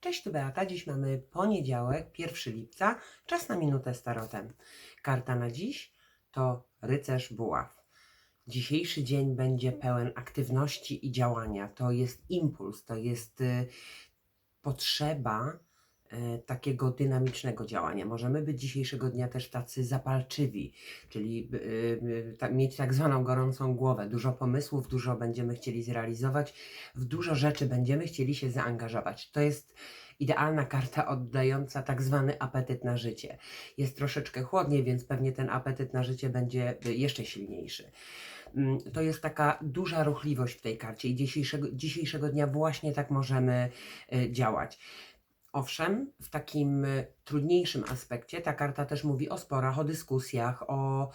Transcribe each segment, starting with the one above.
Cześć, tu Beata. Dziś mamy poniedziałek, 1 lipca. Czas na minutę z tarotem. Karta na dziś to rycerz buław. Dzisiejszy dzień będzie pełen aktywności i działania. To jest impuls, to jest y, potrzeba takiego dynamicznego działania. Możemy być dzisiejszego dnia też tacy zapalczywi, czyli y, ta, mieć tak zwaną gorącą głowę. Dużo pomysłów, dużo będziemy chcieli zrealizować, w dużo rzeczy będziemy chcieli się zaangażować. To jest idealna karta oddająca tak zwany apetyt na życie. Jest troszeczkę chłodniej, więc pewnie ten apetyt na życie będzie jeszcze silniejszy. Mm, To jest taka duża ruchliwość w tej karcie i dzisiejszego, dzisiejszego dnia właśnie tak możemy działać. Owszem, w takim y, trudniejszym aspekcie ta karta też mówi o sporach, o dyskusjach, o,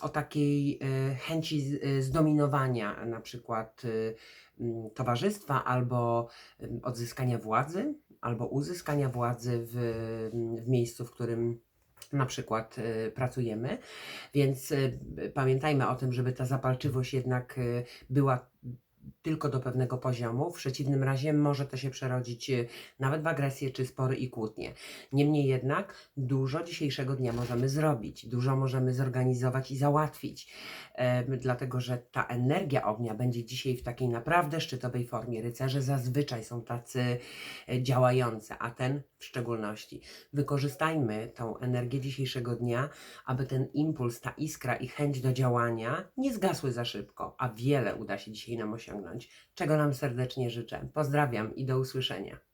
o takiej y, chęci y, zdominowania na przykład towarzystwa albo odzyskania władzy, albo uzyskania władzy w, w miejscu, w którym na przykład pracujemy. Więc pamiętajmy o tym, żeby ta zapalczywość jednak była tylko do pewnego poziomu. W przeciwnym razie może to się przerodzić y, nawet w agresję czy spory i kłótnie. Niemniej jednak dużo dzisiejszego dnia możemy zrobić, dużo możemy zorganizować i załatwić, dlatego że ta energia ognia będzie dzisiaj w takiej naprawdę szczytowej formie. Rycerze zazwyczaj są tacy e, działający, a ten w szczególności. Wykorzystajmy tą energię dzisiejszego dnia, aby ten impuls, ta iskra i chęć do działania nie zgasły za szybko, a wiele uda się dzisiaj nam osiągnąć, czego nam serdecznie życzę. Pozdrawiam i do usłyszenia.